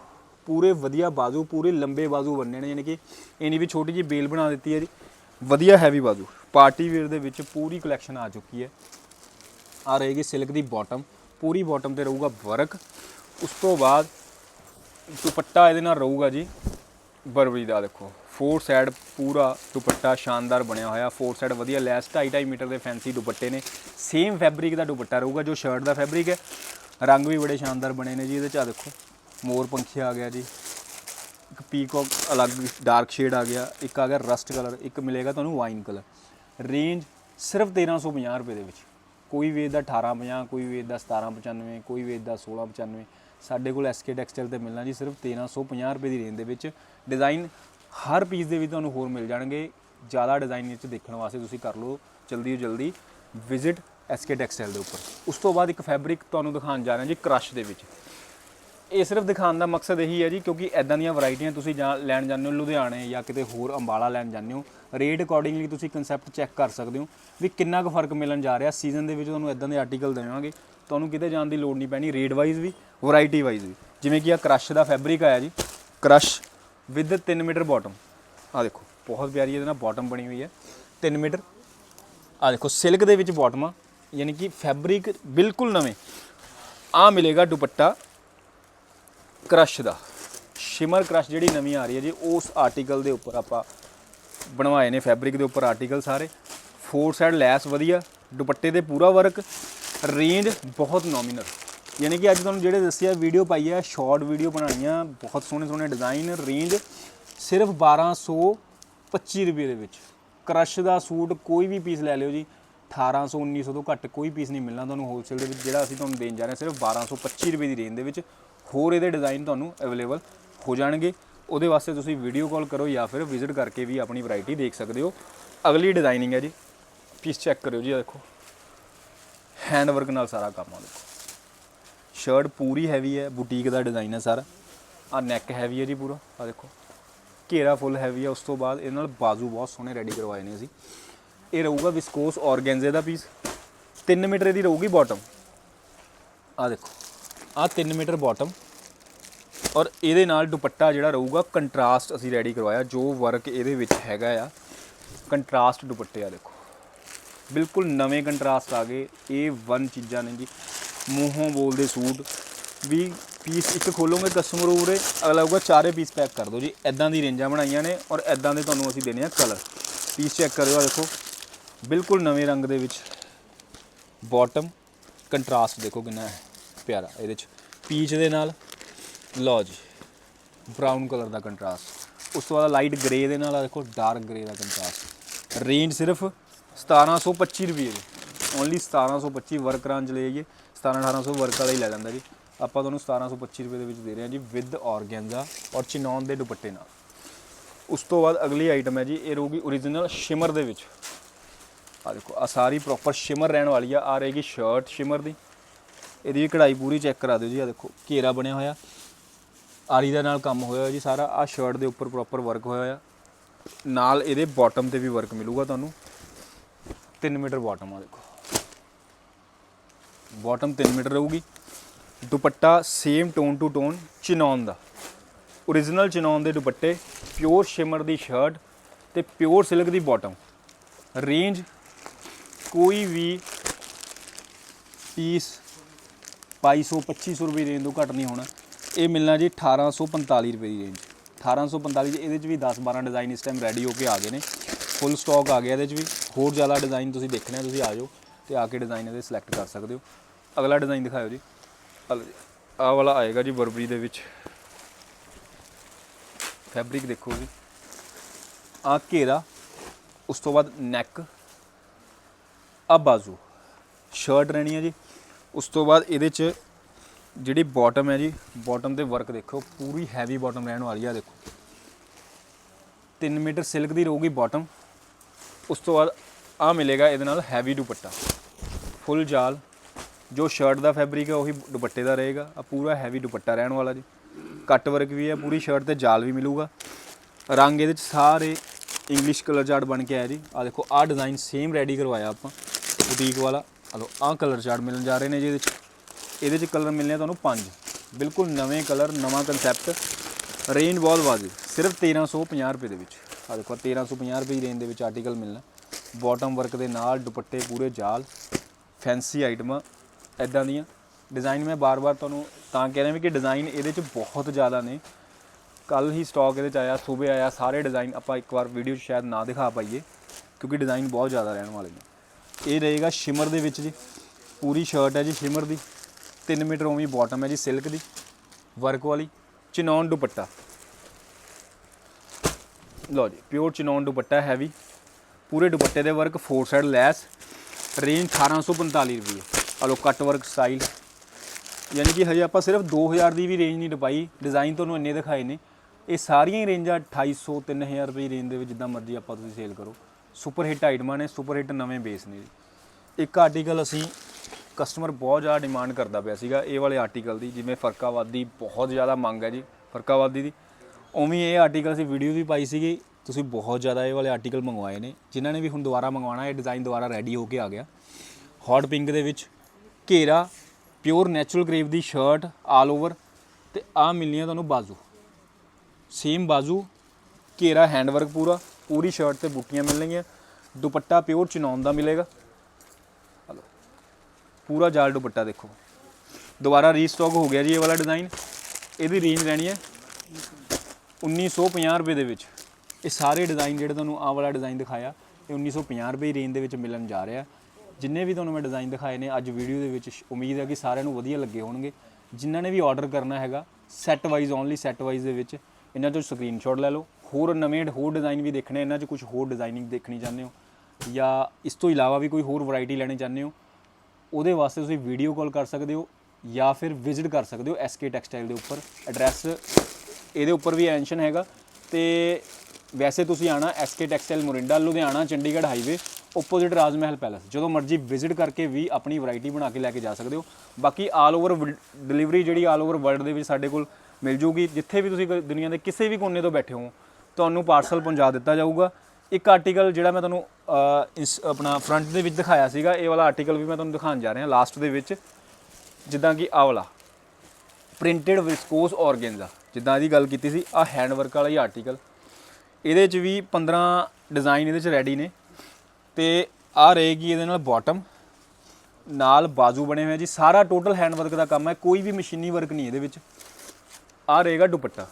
ਪੂਰੇ ਵਧੀਆ ਬਾਜ਼ੂ, ਪੂਰੇ ਲੰਬੇ ਬਾਜ਼ੂ ਬੰਨੇ ਨੇ, ਯਾਨੀ ਕਿ ਇਹ ਵੀ ਛੋਟੀ ਜਿਹੀ ਬੇਲ ਬਣਾ ਦਿੱਤੀ ਹੈ ਜੀ। ਵਧੀਆ ਹੈਵੀ ਬਾਜ਼ੂ। ਪਾਰਟੀ ਵੇਅਰ ਦੇ ਵਿੱਚ ਪੂਰੀ ਕਲੈਕਸ਼ਨ ਆ ਚੁੱਕੀ ਹੈ। ਆ ਰਹੇਗੀ ਸਿਲਕ ਦੀ ਬਾਟਮ ਪੂਰੀ ਬਾਟਮ ਤੇ ਰਹੂਗਾ ਵਰਕ। ਉਸ ਤੋਂ ਬਾਅਦ ਦੁਪੱਟਾ ਇਹਦੇ ਨਾਲ ਰਹੂਗਾ ਜੀ ਬਰਬਰੀ ਦਾ, ਦੇਖੋ। ਫੋਰ ਸਾਈਡ ਪੂਰਾ ਦੁਪੱਟਾ ਸ਼ਾਨਦਾਰ ਬਣਿਆ ਹੋਇਆ। ਫੋਰ ਸਾਈਡ ਵਧੀਆ ਲੈਸ 2.5 ਮੀਟਰ ਦੇ ਫੈਂਸੀ ਦੁਪੱਟੇ ਨੇ। ਸੇਮ ਫੈਬਰਿਕ ਦਾ ਦੁਪੱਟਾ ਰਹੂਗਾ ਜੋ ਸ਼ਰਟ ਦਾ ਫੈਬਰਿਕ ਹੈ। ਰੰਗ ਵੀ ਬੜੇ ਸ਼ਾਨਦਾਰ ਬਣੇ ਨੇ ਜੀ ਇਹਦੇ ਚ ਆ ਦੇਖੋ। ਮੋਰ ਪੰਖੀ ਆ ਗਿਆ ਜੀ। ਇੱਕ ਪੀਕੌਕ ਅਲੱਗ ਡਾਰਕ ਸ਼ੇਡ ਆ ਗਿਆ। ਇੱਕ ਆ ਗਿਆ ਰਸਟ ਕਲਰ ਇੱਕ ਮਿਲੇਗਾ ਤੁਹਾਨੂੰ ਵਾਈਨ ਕਲਰ ਰੇਂਜ ਸਿਰਫ 1350 ਰੁਪਏ ਦੇ ਵਿੱਚ। ਕੋਈ ਵੇਚ ਦਾ 1850 ਕੋਈ ਵੇਚ ਦਾ 1795 ਕੋਈ ਵੇਚ ਦਾ 1695 ਸਾਡੇ ਕੋਲ ਐਸਕੇ ਟੈਕਸਟਾਈਲ ਤੇ ਮਿਲਣਾ ਜੀ ਸਿਰਫ 1350 ਰੁਪਏ ਦੀ ਰੇਂਜ ਦੇ ਵਿੱਚ। ਡਿਜ਼ਾਈਨ ਹਰ ਪੀਸ ਦੇ ਵਿੱਚ ਤੁਹਾਨੂੰ ਹੋਰ ਮਿਲ ਜਾਣਗੇ। ਜ਼ਿਆਦਾ ਡਿਜ਼ਾਈਨ ਵਿੱਚ ਦੇਖਣ ਵਾਸਤੇ ਤੁਸੀਂ ਕਰ ਲਓ ਜਲਦੀ ਤੋਂ ਜਲਦੀ। ਵਿਜ਼ਿਟ ਐਸਕੇ ਟੈਕਸਟਾਈਲ ਦੇ ਉੱਪਰ। ਉਸ ਤੋਂ ਬਾਅਦ ਇੱਕ ਫੈਬਰਿਕ ਤੁਹਾਨੂੰ ਦਿਖਾਉਣ ਜਾ ਰਹੇ ਹਾਂ ਜੀ ਕ੍ਰਸ਼ ਦੇ ਵਿੱਚ। ਇਹ ਸਿਰਫ ਦਿਖਾਉਣ ਦਾ ਮਕਸਦ ਇਹੀ ਹੈ ਜੀ, ਕਿਉਂਕਿ ਐਦਾਂ ਦੀਆਂ ਵੈਰਾਈਟੀਆਂ ਤੁਸੀਂ ਜਾਂ ਲੈਣ ਜਾਂਦੇ ਹੋ ਲੁਧਿਆਣੇ ਜਾਂ ਕਿਤੇ ਹੋਰ ਅੰਬਾਲਾ ਲੈਣ ਜਾਂਦੇ ਹੋ ਰੇਟ ਅਕੋਰਡਿੰਗਲੀ ਤੁਸੀਂ ਕਨਸੈਪਟ ਚੈੱਕ ਕਰ ਸਕਦੇ ਹੋ ਵੀ ਕਿੰਨਾ ਕੁ ਫ਼ਰਕ ਮਿਲਣ ਜਾ ਰਿਹਾ। ਸੀਜ਼ਨ ਦੇ ਵਿੱਚ ਤੁਹਾਨੂੰ ਐਦਾਂ ਦੇ ਆਰਟੀਕਲ ਦੇਵਾਂਗੇ, ਤੁਹਾਨੂੰ ਕਿਤੇ ਜਾਣ ਦੀ ਲੋੜ ਨਹੀਂ ਪੈਣੀ ਰੇਟ ਵਾਈਜ਼ ਵੀ ਵੈਰਾਈਟੀ ਵਾਈਜ਼ ਵੀ। ਜਿਵੇਂ ਕਿ ਆ ਕ੍ਰਸ਼ ਦਾ ਫੈਬਰਿਕ ਆਇਆ ਜੀ ਕ੍ਰਸ਼ ਵਿਦ 3 ਮੀਟਰ ਬਾਟਮ ਆ ਦੇਖੋ, ਬਹੁਤ ਪਿਆਰੀ ਇਹਦੇ ਨਾਲ ਬਾਟਮ ਬਣੀ ਹੋਈ ਹੈ। 3 ਮੀਟਰ। ਆ ਦੇਖੋ ਸਿਲਕ ਦੇ ਵਿੱਚ ਬਾਟਮ ਆ, ਯਾਨੀ ਕਿ ਫੈਬਰਿਕ ਬਿਲਕੁਲ ਨਵੇਂ। ਆ ਮਿਲੇਗਾ ਦੁਪੱਟਾ ਕ੍ਰਸ਼ ਦਾ। ਸ਼ਿਮਰ ਕ੍ਰਸ਼ ਜਿਹੜੀ ਨਵੀਂ ਆ ਰਹੀ ਹੈ ਜੀ, ਉਸ ਆਰਟੀਕਲ ਦੇ ਉੱਪਰ ਆਪਾਂ ਬਣਵਾਏ ਨੇ ਫੈਬਰਿਕ ਦੇ ਉੱਪਰ ਆਰਟੀਕਲ ਸਾਰੇ। ਫੋਰ ਸਾਈਡ ਲੈਸ ਵਧੀਆ, ਦੁਪੱਟੇ ਤੇ ਪੂਰਾ ਵਰਕ ਰੇਂਜ ਬਹੁਤ ਨੋਮੀਨਲ ਯਾਨੀ ਕਿ ਅੱਜ ਤੁਹਾਨੂੰ ਜਿਹੜੇ ਦੱਸਿਆ ਵੀਡੀਓ ਪਾਈ ਹੈ ਸ਼ਾਰਟ ਵੀਡੀਓ ਬਣਾਈਆਂ ਬਹੁਤ ਸੋਹਣੇ ਸੋਹਣੇ ਡਿਜ਼ਾਈਨ ਰੇਂਜ ਸਿਰਫ 1225 ਰੁਪਏ ਦੇ ਵਿੱਚ। ਕ੍ਰਸ਼ ਦਾ ਸੂਟ ਕੋਈ ਵੀ ਪੀਸ ਲੈ ਲਿਓ ਜੀ 1800 1900 ਤੋਂ ਘੱਟ ਕੋਈ ਪੀਸ ਨਹੀਂ ਮਿਲਣਾ ਤੁਹਾਨੂੰ ਹੋਲਸੇਲ ਦੇ ਵਿੱਚ, ਜਿਹੜਾ ਅਸੀਂ ਤੁਹਾਨੂੰ ਦੇਣ ਜਾ ਰਹੇ ਹਾਂ, ਸਿਰਫ 1225 ਰੁਪਏ ਦੀ ਰੇਂਜ ਦੇ ਵਿੱਚ। ਹੋਰ ਇਹਦੇ ਡਿਜ਼ਾਈਨ ਤੁਹਾਨੂੰ ਅਵੇਲੇਬਲ ਹੋ ਜਾਣਗੇ। ਉਹਦੇ ਵਾਸਤੇ ਤੁਸੀਂ ਵੀਡੀਓ ਕਾਲ ਕਰੋ ਜਾਂ ਫਿਰ ਵਿਜ਼ਿਟ ਕਰਕੇ ਵੀ ਆਪਣੀ ਵੈਰਾਈਟੀ ਦੇਖ ਸਕਦੇ ਹੋ। ਅਗਲੀ ਡਿਜ਼ਾਈਨਿੰਗ ਹੈ ਜੀ। ਪੀਸ ਚੈੱਕ ਕਰਿਓ ਜੀ, ਆਹ ਦੇਖੋ। ਹੈਂਡ ਵਰਕ ਨਾਲ ਸਾਰਾ ਕੰਮ ਆ ਦੇਖੋ। ਸ਼ਰਟ ਪੂਰੀ ਹੈਵੀ ਹੈ ਬੁਟੀਕ ਦਾ ਡਿਜ਼ਾਈਨ ਹੈ ਸਾਰਾ। ਆ ਨੈਕ ਹੈਵੀ ਹੈ ਜੀ ਪੂਰਾ ਆ ਦੇਖੋ। ਘੇਰਾ ਫੁੱਲ ਹੈਵੀ ਹੈ, ਉਸ ਤੋਂ ਬਾਅਦ ਇਹਦੇ ਨਾਲ ਬਾਜ਼ੂ ਬਹੁਤ ਸੋਹਣੇ ਰੈਡੀ ਕਰਵਾਏ ਨੇ ਅਸੀਂ। ਇਹ ਰਹੂਗਾ ਵਿਸਕੋਸ ਔਰਗੈਂਜ਼ੇ ਦਾ ਪੀਸ 3 ਮੀਟਰ ਦੀ ਰਹੂਗੀ ਬਾਟਮ ਆ ਦੇਖੋ। ਆ 3 ਮੀਟਰ ਬਾਟਮ ਔਰ ਇਹਦੇ ਨਾਲ ਦੁਪੱਟਾ ਜਿਹੜਾ ਰਹੂਗਾ ਕੰਟਰਾਸਟ ਅਸੀਂ ਰੈਡੀ ਕਰਵਾਇਆ, ਜੋ ਵਰਕ ਇਹਦੇ ਵਿੱਚ ਹੈਗਾ ਆ ਕੰਟਰਾਸਟ ਦੁਪੱਟੇ ਆ ਦੇਖੋ। ਬਿਲਕੁਲ ਨਵੇਂ ਕੰਟਰਾਸਟ ਆ ਗਏ, ਇਹ ਵਨ ਚੀਜ਼ਾਂ ਨੇ ਜੀ। ਮੂੰਹੋਂ ਬੋਲਦੇ ਸੂਟ, ਵੀ ਪੀਸ ਇੱਕ ਖੋਲੋਗੇ ਕਸਟਮਰ ਉਰੇ, ਅਗਲਾ ਹੋਊਗਾ ਚਾਰੇ ਪੀਸ ਪੈਕ ਕਰ ਦਿਓ ਜੀ। ਐਦਾਂ ਦੀ ਰੇਂਜਾਂ ਬਣਾਈਆਂ ਨੇ ਔਰ ਐਦਾਂ ਦੇ ਤੁਹਾਨੂੰ ਅਸੀਂ ਦੇਣੇ ਆ ਕਲਰ ਪੀਸ ਚੈੱਕ ਕਰਿਓ ਆਹ ਦੇਖੋ। ਬਿਲਕੁਲ ਨਵੇਂ ਰੰਗ ਦੇ ਵਿੱਚ ਬਾਟਮ ਕੰਟਰਾਸਟ ਦੇਖੋ ਕਿੰਨਾ ਹੈ। ਪਿਆਰਾ, ਇਹਦੇ ਚ ਪੀਚ ਦੇ ਨਾਲ, ਲਓ ਜੀ ਬ੍ਰਾਊਨ ਕਲਰ ਦਾ ਕੰਟਰਾਸਟ ਉਸ ਤੋਂ ਬਾਅਦ ਲਾਈਟ ਗ੍ਰੇ ਦੇ ਨਾਲ ਆ ਦੇਖੋ ਡਾਰਕ ਗ੍ਰੇ ਦਾ ਕੰਟਰਾਸਟ ਰੇਂਜ ਸਿਰਫ 1725 ਰੁਪਏ ਦੀ। ਓਨਲੀ 1725 ਵਰਕਰਾਂ ਚ ਲਈਏ 17 1800 ਵਰਕ ਵਾਲਾ ਹੀ ਲੈ ਜਾਂਦਾ ਜੀ। ਆਪਾਂ ਤੁਹਾਨੂੰ 1725 ਰੁਪਏ ਦੇ ਵਿੱਚ ਦੇ ਰਹੇ ਹਾਂ ਜੀ ਵਿਦ ਔਰਗੈਂਜ਼ਾ ਔਰ ਚਿਨੌਨ ਦੇ ਦੁਪੱਟੇ ਨਾਲ। ਉਸ ਤੋਂ ਬਾਅਦ ਅਗਲੀ ਆਈਟਮ ਹੈ ਜੀ, ਇਹ ਰਹੂਗੀ origignal ਸ਼ਿਮਰ ਦੇ ਵਿੱਚ। ਆ ਦੇਖੋ ਆ ਸਾਰੀ ਪ੍ਰੋਪਰ ਸ਼ਿਮਰ ਰਹਿਣ ਵਾਲੀ ਆ। ਆ ਰਹੇਗੀ ਸ਼ਰਟ ਸ਼ਿਮਰ ਦੀ। ਇਹਦੀ ਵੀ ਕਢਾਈ ਪੂਰੀ ਚੈੱਕ ਕਰਾ ਦਿਓ ਜੀ ਆ ਦੇਖੋ, ਘੇਰਾ ਬਣਿਆ ਹੋਇਆ। ਆਰੀ ਦਾ ਨਾਲ ਕੰਮ ਹੋਇਆ ਜੀ ਸਾਰਾ ਆ ਸ਼ਰਟ ਦੇ ਉੱਪਰ ਪ੍ਰੋਪਰ ਵਰਕ ਹੋਇਆ ਹੋਇਆ। ਨਾਲ ਇਹਦੇ ਬਾਟਮ ਤੇ ਵੀ ਵਰਕ ਮਿਲੂਗਾ ਤੁਹਾਨੂੰ। 3 ਮੀਟਰ ਬਾਟਮ ਆ ਦੇਖੋ। ਬਾਟਮ 3 ਮੀਟਰ ਰਹੂਗੀ। Dupatta same tone to tone chinon the. Origignal ਚਿਨੌਨ ਦੇ ਦੁਪੱਟੇ ਪਿਓਰ ਸ਼ਿਮਰ ਦੀ ਸ਼ਰਟ ਤੇ ਪਿਓਰ ਸਿਲਕ ਦੀ ਬਾਟਮ ਰੇਂਜ ਕੋਈ ਵੀ ਪੀਸ 2200 2500 ਰੁਪਏ ਰੇਂਜ ਤੋਂ ਘੱਟ ਨਹੀਂ ਹੋਣਾ। ਇਹ ਮਿਲਣਾ ਜੀ 1845 ਰੁਪਏ ਦੀ ਰੇਂਜ 1845 ਚ ਇਹਦੇ ਚ ਵੀ 10 12 ਡਿਜ਼ਾਈਨ ਇਸ ਟਾਈਮ ਰੈਡੀ ਹੋ ਕੇ ਆ ਗਏ ਨੇ। ਫੁੱਲ ਸਟਾਕ ਆ ਗਿਆ ਇਹਦੇ ਚ ਵੀ। ਹੋਰ ਜ਼ਿਆਦਾ ਡਿਜ਼ਾਈਨ ਤੁਸੀਂ ਦੇਖਣੇ ਆ, ਤੁਸੀਂ ਆ ਜਾਓ ਤੇ ਆ ਕੇ ਡਿਜ਼ਾਈਨ ਇਹਦੇ ਸਿਲੈਕਟ ਕਰ ਸਕਦੇ ਹੋ। ਅਗਲਾ ਡਿਜ਼ਾਈਨ ਦਿਖਾਓ ਜੀ। ਆਹ ਵਾਲਾ ਆਏਗਾ ਜੀ ਬਰਬਰੀ ਦੇ ਵਿੱਚ। ਫੈਬਰਿਕ ਦੇਖੋ ਜੀ। ਆ ਘੇਰਾ, ਉਸ ਤੋਂ ਬਾਅਦ ਨੈਕ ਆ ਬਾਜ਼ੂ। ਸ਼ਰਟ ਰਹਿਣੀ ਹੈ ਜੀ। ਉਸ ਤੋਂ ਬਾਅਦ ਇਹਦੇ ਚ ਜਿਹੜੀ ਬਾਟਮ ਹੈ ਜੀ ਬਾਟਮ ਤੇ ਵਰਕ ਦੇਖੋ, ਪੂਰੀ ਹੈਵੀ ਬਾਟਮ ਰਹਿਣ ਵਾਲੀ ਆ, ਦੇਖੋ। 3 ਮੀਟਰ ਸਿਲਕ ਦੀ ਰਹੂਗੀ ਬਾਟਮ ਉਸ ਤੋਂ ਬਾਅਦ ਆ ਮਿਲੇਗਾ ਇਹਦੇ ਨਾਲ ਹੈਵੀ ਦੁਪੱਟਾ। ਫੁੱਲ ਜਾਲ। ਜੋ ਸ਼ਰਟ ਦਾ ਫੈਬਰਿਕ ਹੈ, ਉਹੀ ਦੁਪੱਟੇ ਦਾ ਰਹੇਗਾ। ਆ ਪੂਰਾ ਹੈਵੀ ਦੁਪੱਟਾ ਰਹਿਣ ਵਾਲਾ ਜੀ। ਕੱਟ ਵਰਕ ਵੀ ਹੈ, ਪੂਰੀ ਸ਼ਰਟ ਤੇ ਜਾਲ ਵੀ ਮਿਲੂਗਾ। ਰੰਗ ਇਹਦੇ ਚ ਸਾਰੇ ਇੰਗਲਿਸ਼ ਕਲਰ ਚਾਰਟ ਬਣ ਕੇ ਆਇਆ ਜੀ। ਆ ਦੇਖੋ ਆ ਡਿਜ਼ਾਈਨ ਸੇਮ ਰੈਡੀ ਕਰਵਾਇਆ ਆਪਾਂ ਬੁਟੀਕ ਵਾਲਾ। ਆ ਆਹ ਕਲਰ ਚਾਰਟ ਮਿਲਣ ਜਾ ਰਹੇ ਨੇ ਜਿਹਦੇ ਇਹਦੇ ਚ। ਇਹਦੇ ਚ ਕਲਰ ਮਿਲਨੇ ਆ ਤੁਹਾਨੂੰ ਪੰਜ। ਬਿਲਕੁਲ ਨਵੇਂ ਕਲਰ ਨਵਾਂ ਕਨਸੈਪਟ ਰੇਂਜ ਬਹੁਤ ਵਾਜਿਬ ਸਿਰਫ 1350 ਰੁਪਏ ਦੇ ਵਿੱਚ। ਆ ਦੇਖੋ 1350 ਰੁਪਏ ਦੀ ਰੇਂਜ ਦੇ ਵਿੱਚ ਆਰਟੀਕਲ ਮਿਲਣਾ। ਬਾਟਮ ਵਰਕ ਦੇ ਨਾਲ ਦੁਪੱਟੇ, ਪੂਰੇ ਜਾਲ ਫੈਂਸੀ ਆਈਟਮਾਂ ਐਦਾਂ ਦੀਆਂ। ਡਿਜ਼ਾਈਨ ਮੈਂ ਬਾਰ-ਬਾਰ ਤੁਹਾਨੂੰ ਤਾਂ ਕਹਿ ਰਿਹਾ ਵੀ ਕਿ ਡਿਜ਼ਾਈਨ ਇਹਦੇ ਚ ਬਹੁਤ ਜ਼ਿਆਦਾ ਨੇ। ਕੱਲ ਹੀ ਸਟਾਕ ਇਹਦੇ ਚ ਆਇਆ, ਸੂਬੇ ਆਇਆ, ਸਾਰੇ ਡਿਜ਼ਾਈਨ ਆਪਾਂ ਇੱਕ ਵਾਰ ਵੀਡੀਓ 'ਚ ਸ਼ਾਇਦ ਨਾ ਦਿਖਾ ਪਾਈਏ, ਕਿਉਂਕਿ ਡਿਜ਼ਾਈਨ ਬਹੁਤ ਜ਼ਿਆਦਾ ਰਹਿਣ ਵਾਲੇ ਨੇ। ਇਹ ਰਹੇਗਾ ਸ਼ਿਮਰ ਦੇ ਵਿੱਚ ਜੀ। ਪੂਰੀ ਸ਼ਰਟ ਹੈ ਜੀ ਸ਼ਿਮਰ ਦੀ। 3 ਮੀਟਰ ਉਵੇਂ ਬਾਟਮ ਹੈ ਜੀ ਸਿਲਕ ਦੀ। ਵਰਕ ਵਾਲੀ ਚਿਨੌਨ ਦੁਪੱਟਾ। ਲਓ ਜੀ ਪਿਓਰ ਚਿਨੌਨ ਦੁਪੱਟਾ ਹੈਵੀ ਪੂਰੇ ਦੁਪੱਟੇ ਦੇ work four side lace range 1845 ਰੁਪਏ। ਆ ਲੋ ਕੱਟ ਵਰਕ ਸਟਾਈਲ ਯਾਨੀ ਕਿ ਹਜੇ ਆਪਾਂ ਸਿਰਫ 2000 ਦੀ ਵੀ ਰੇਂਜ ਨਹੀਂ ਟਪਾਈ। ਡਿਜ਼ਾਈਨ ਤੁਹਾਨੂੰ ਇੰਨੇ ਦਿਖਾਏ ਨੇ। ਇਹ ਸਾਰੀਆਂ ਹੀ ਰੇਂਜਾਂ 2800 3000 ਰੁਪਏ ਰੇਂਜ ਦੇ ਵਿੱਚ ਜਿੱਦਾਂ ਮਰਜ਼ੀ ਆਪਾਂ ਤੁਸੀਂ ਸੇਲ ਕਰੋ। ਸੁਪਰ ਹਿੱਟ ਆਈਟਮਾਂ ਨੇ ਸੁਪਰ ਹਿੱਟ ਨਵੇਂ ਬੇਸ ਨੇ ਜੀ। ਇੱਕ ਆਰਟੀਕਲ ਅਸੀਂ ਕਸਟਮਰ ਬਹੁਤ ਜ਼ਿਆਦਾ ਡਿਮਾਂਡ ਕਰਦਾ ਪਿਆ ਸੀਗਾ, ਇਹ ਵਾਲੇ ਆਰਟੀਕਲ ਦੀ, ਜਿਵੇਂ ਫਰਕਾਵਾਦੀ ਬਹੁਤ ਜ਼ਿਆਦਾ ਮੰਗ ਹੈ ਜੀ, ਫਰਕਾਵਾਦੀ ਦੀ। ਉਵੇਂ ਇਹ ਆਰਟੀਕਲ ਅਸੀਂ ਵੀਡੀਓ ਵੀ ਪਾਈ ਸੀਗੀ, ਤੁਸੀਂ ਬਹੁਤ ਜ਼ਿਆਦਾ ਇਹ ਵਾਲੇ ਆਰਟੀਕਲ ਮੰਗਵਾਏ ਨੇ, ਜਿਨ੍ਹਾਂ ਨੇ ਵੀ ਹੁਣ ਦੁਬਾਰਾ ਮੰਗਵਾਉਣਾ, ਇਹ ਡਿਜ਼ਾਈਨ ਦੁਬਾਰਾ ਰੈਡੀ ਹੋ ਕੇ ਆ ਗਿਆ। ਹੌਟ ਪਿੰਕ ਦੇ ਵਿੱਚ ਘੇਰਾ ਪਿਓਰ ਨੈਚੁਰਲ ਗ੍ਰੇਵ ਦੀ ਸ਼ਰਟ ਆਲ ਓਵਰ ਤੇ ਆ ਮਿਲਣੀਆਂ ਤੁਹਾਨੂੰ ਬਾਜ਼ੂ। ਸੇਮ ਬਾਜ਼ੂ, ਘੇਰਾ ਹੈਂਡਵਰਕ ਪੂਰਾ। ਪੂਰੀ ਸ਼ਰਟ ਤੇ ਬੂਟੀਆਂ ਮਿਲਣਗੀਆਂ। ਦੁਪੱਟਾ ਪਿਓਰ ਚਿਨੌਨ ਦਾ ਮਿਲੇਗਾ। ਹਲੋ। ਪੂਰਾ ਜਾਲ ਦੁਪੱਟਾ ਦੇਖੋ। ਦੁਬਾਰਾ ਰੀਸਟਾਕ ਹੋ ਗਿਆ ਜੀ ਇਹ ਵਾਲਾ ਡਿਜ਼ਾਈਨ ਇਹਦੀ ਰੇਂਜ ਰਹਿਣੀ ਹੈ 1950 ਰੁਪਏ ਦੇ ਵਿੱਚ। ਇਹ ਸਾਰੇ ਡਿਜ਼ਾਈਨ ਜਿਹੜੇ ਤੁਹਾਨੂੰ ਆਹ ਵਾਲਾ ਡਿਜ਼ਾਈਨ ਦਿਖਾਇਆ, ਇਹ 1950 ਰੁਪਏ ਦੀ ਰੇਂਜ ਦੇ ਵਿੱਚ ਮਿਲਣ ਜਾ ਰਿਹਾ। ਜਿੰਨੇ ਵੀ ਤੁਹਾਨੂੰ ਮੈਂ ਡਿਜ਼ਾਈਨ ਦਿਖਾਏ ਨੇ, ਅੱਜ ਵੀਡੀਓ ਦੇ ਵਿੱਚ ਉਮੀਦ ਹੈ ਕਿ ਸਾਰਿਆਂ ਨੂੰ ਵਧੀਆ ਲੱਗੇ ਹੋਣਗੇ। ਜਿਨ੍ਹਾਂ ਨੇ ਵੀ ਆਰਡਰ ਕਰਨਾ ਹੈਗਾ set wise only set wise ਦੇ ਵਿੱਚ, ਇਹਨਾਂ ਤੋਂ ਸਕਰੀਨਸ਼ਾਟ ਲੈ ਲਓ। ਹੋਰ ਨਵੇਂ ਹੋਰ ਡਿਜ਼ਾਈਨ ਵੀ ਦੇਖਣੇ ਇਹਨਾਂ 'ਚ ਕੁਝ ਹੋਰ ਡਿਜ਼ਾਈਨਿੰਗ ਦੇਖਣੀ ਚਾਹੁੰਦੇ ਹੋ? ਜਾਂ ਇਸ ਤੋਂ ਇਲਾਵਾ ਵੀ ਕੋਈ ਹੋਰ ਵੈਰਾਈਟੀ ਲੈਣੀ ਚਾਹੁੰਦੇ ਹੋ? ਉਹਦੇ ਵਾਸਤੇ ਤੁਸੀਂ ਵੀਡੀਓ ਕਾਲ ਕਰ ਸਕਦੇ ਹੋ ਜਾਂ ਫਿਰ ਵਿਜ਼ਿਟ ਕਰ ਸਕਦੇ ਹੋ SK ਟੈਕਸਟਾਈਲ ਦੇ ਉੱਪਰ। ਐਡਰੈਸ ਇਹਦੇ ਉੱਪਰ ਵੀ ਐਂਸ਼ਨ ਹੈਗਾ। ਤੇ ਵੈਸੇ ਤੁਸੀਂ ਆਣਾ SK textile Morinda Ludhiana, Chandigarh highway opposite Raj Mahal palace ਜਦੋਂ ਮਰਜ਼ੀ ਵਿਜ਼ਿਟ ਕਰਕੇ ਵੀ ਆਪਣੀ ਵੈਰਾਈਟੀ ਬਣਾ ਕੇ ਲੈ ਕੇ ਜਾ ਸਕਦੇ ਹੋ। ਬਾਕੀ ਆਲ ਓਵਰ ਡਿਲੀਵਰੀ ਜਿਹੜੀ ਆਲ ਓਵਰ ਵਰਲਡ ਦੇ ਵਿੱਚ ਸਾਡੇ ਕੋਲ ਮਿਲ ਜੂਗੀ, ਜਿੱਥੇ ਵੀ ਤੁਸੀਂ ਦੁਨੀਆ ਦੇ ਕਿਸੇ ਵੀ ਕੋਨੇ ਤੋਂ ਬੈਠੇ ਹੋ ਤੁਹਾਨੂੰ ਪਾਰਸਲ ਪਹੁੰਚਾ ਦਿੱਤਾ ਜਾਊਗਾ। ਇੱਕ ਆਰਟੀਕਲ ਜਿਹੜਾ ਮੈਂ ਤੁਹਾਨੂੰ ਇਸ ਆਪਣਾ ਫਰੰਟ ਦੇ ਵਿੱਚ ਦਿਖਾਇਆ ਸੀਗਾ, ਇਹ ਵਾਲਾ ਆਰਟੀਕਲ ਵੀ ਮੈਂ ਤੁਹਾਨੂੰ ਦਿਖਾਉਣ ਜਾ ਰਿਹਾ ਲਾਸਟ ਦੇ ਵਿੱਚ। ਜਿੱਦਾਂ ਕਿ ਆਹ ਵਾਲਾ ਪ੍ਰਿੰਟਡ ਵਿਸਕੋਸ ਔਰਗੈਂਜ਼ਾ ਜਿੱਦਾਂ ਇਹਦੀ ਗੱਲ ਕੀਤੀ ਸੀ ਆ ਹੈਂਡ ਵਰਕ ਵਾਲਾ ਹੀ ਆਰਟੀਕਲ ਇਹਦੇ ਚ ਵੀ 15 ਡਿਜ਼ਾਈਨ ਇਹਦੇ ਚ ਰੈਡੀ ਨੇ। ਤੇ ਆ ਰਹੇਗੀ ਇਹਦੇ ਨਾਲ ਬਾਟਮ ਨਾਲ ਬਾਜ਼ੂ ਬਣੇ ਹੋਏ ਜੀ। ਸਾਰਾ ਟੋਟਲ ਹੈਂਡ ਵਰਕ ਦਾ ਕੰਮ ਹੈ, ਕੋਈ ਵੀ ਮਸ਼ੀਨੀ ਵਰਕ ਨਹੀਂ ਇਹਦੇ ਵਿੱਚ। ਆ ਰਹੇਗਾ ਦੁਪੱਟਾ।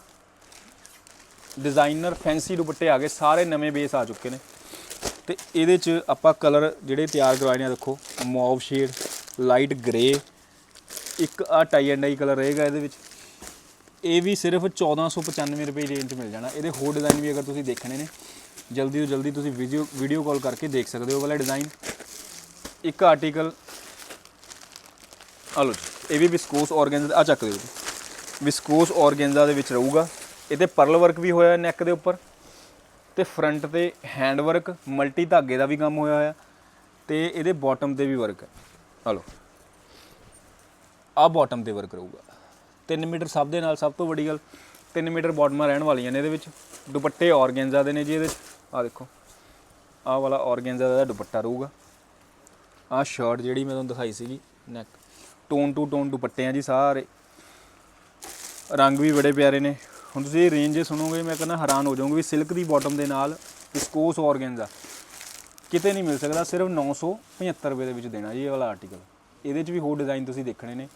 ਡਿਜ਼ਾਈਨਰ ਫੈਂਸੀ ਦੁਪੱਟੇ ਆ ਗਏ, ਸਾਰੇ ਨਵੇਂ ਬੇਸ ਆ ਚੁੱਕੇ ਨੇ। ਤੇ ਇਹਦੇ ਚ ਆਪਾਂ ਕਲਰ ਜਿਹੜੇ ਤਿਆਰ ਕਰਵਾਏ ਨੇ ਆਹ ਦੇਖੋ ਮੌਵ ਸ਼ੇਡ ਲਾਈਟ ਗ੍ਰੇ ਇੱਕ ਆ ਟਾਈ ਐਂਡ ਆਈ ਕਲਰ ਰਹੇਗਾ ਇਹਦੇ ਵਿੱਚ। ਇਹ ਵੀ ਸਿਰਫ 1495 ਰੁਪਏ ਰੇਂਜ 'ਚ ਮਿਲ ਜਾਣਾ। ਇਹਦੇ ਹੋਰ ਡਿਜ਼ਾਈਨ ਵੀ ਅਗਰ ਤੁਸੀਂ ਦੇਖਣੇ ਨੇ, ਜਲਦੀ ਤੋਂ ਜਲਦੀ ਤੁਸੀਂ ਵੀਡੀਓ ਵੀਡੀਓ ਕਾਲ ਕਰਕੇ ਦੇਖ ਸਕਦੇ ਹੋ ਉਹ ਵਾਲਾ ਡਿਜ਼ਾਈਨ ਇੱਕ ਆਰਟੀਕਲ ਆ ਲਓ ਜੀ, ਇਹ ਵੀ ਵਿਸਕੋਸ ਔਰਗੈਂਜ਼ਾ ਆ ਚੱਕ ਦਿਓ ਜੀ। ਵਿਸਕੋਸ ਔਰਗੈਂਜ਼ਾ ਦੇ ਵਿੱਚ ਰਹੂਗਾ। ਇਹਦੇ ਪਰਲ ਵਰਕ ਵੀ ਹੋਇਆ ਨੈਕ ਦੇ ਉੱਪਰ ਤੇ ਫਰੰਟ ਤੇ ਹੈਂਡ ਵਰਕ, ਮਲਟੀ ਧਾਗੇ ਦਾ ਵੀ ਕੰਮ ਹੋਇਆ ਹੋਇਆ ਤੇ ਇਹਦੇ ਬਾਟਮ ਤੇ ਵੀ ਵਰਕ ਹੈ। ਆ ਲਓ ਆ ਬਾਟਮ ਤੇ ਵਰਕ ਰਹੂਗਾ। 3 ਮੀਟਰ ਸਭ ਦੇ ਨਾਲ ਸਭ ਤੋਂ ਵੱਡੀ ਗੱਲ 3 ਮੀਟਰ ਬਾਟਮਾਂ ਰਹਿਣ ਵਾਲੀਆਂ ਨੇ ਇਹਦੇ ਵਿੱਚ। ਦੁਪੱਟੇ ਔਰਗੈਂਜ਼ਾ ਦੇ ਨੇ ਜੀ ਇਹਦੇ ਆ ਦੇਖੋ। ਆਹ ਵਾਲਾ ਔਰਗੈਂਜ਼ਾ ਦਾ ਦੁਪੱਟਾ ਰਹੂਗਾ। ਆਹ ਸ਼ਰਟ ਜਿਹੜੀ ਮੈਂ ਤੁਹਾਨੂੰ ਦਿਖਾਈ ਸੀਗੀ ਨੈਕ ਟੋਨ ਟੂ ਟੋਨ ਦੁਪੱਟੇ ਆ ਜੀ ਸਾਰੇ। ਰੰਗ ਵੀ ਬੜੇ ਪਿਆਰੇ ਨੇ। ਹੁਣ ਤੁਸੀਂ ਇਹ ਰੇਂਜ ਸੁਣੋਗੇ, ਮੈਂ ਕਹਿੰਦਾ ਹੈਰਾਨ ਹੋ ਜਾਓਗੇ ਵੀ ਸਿਲਕ ਦੀ ਬਾਟਮ ਦੇ ਨਾਲ ਵਿਸਕੋਸ ਔਰਗੈਂਜ਼ਾ ਕਿਤੇ ਨਹੀਂ ਮਿਲ ਸਕਦਾ, ਸਿਰਫ 975 ਰੁਪਏ ਦੇ ਵਿੱਚ ਦੇਣਾ ਜੀ ਇਹ ਵਾਲਾ ਆਰਟੀਕਲ ਇਹਦੇ 'ਚ ਵੀ ਹੋਰ ਡਿਜ਼ਾਈਨ ਤੁਸੀਂ ਦੇਖਣੇ ਨੇ।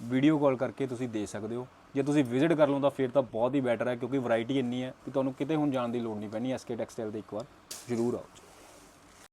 ਵੀਡੀਓ ਕਾਲ ਕਰਕੇ ਤੁਸੀਂ ਦੇ ਸਕਦੇ ਹੋ। ਜੇ ਤੁਸੀਂ ਵਿਜ਼ਿਟ ਕਰ ਲਓ ਤਾਂ ਫਿਰ ਤਾਂ ਬਹੁਤ ਹੀ ਬੈਟਰ ਹੈ, ਕਿਉਂਕਿ ਵੈਰਾਈਟੀ ਇੰਨੀ ਹੈ ਕਿ ਤੁਹਾਨੂੰ ਕਿਤੇ ਹੁਣ ਜਾਣ ਦੀ ਲੋੜ ਨਹੀਂ ਪੈਣੀ। ਐਸਕੇ ਟੈਕਸਟਾਈਲ ਤੇ ਇੱਕ ਵਾਰ ਜ਼ਰੂਰ ਆਓ।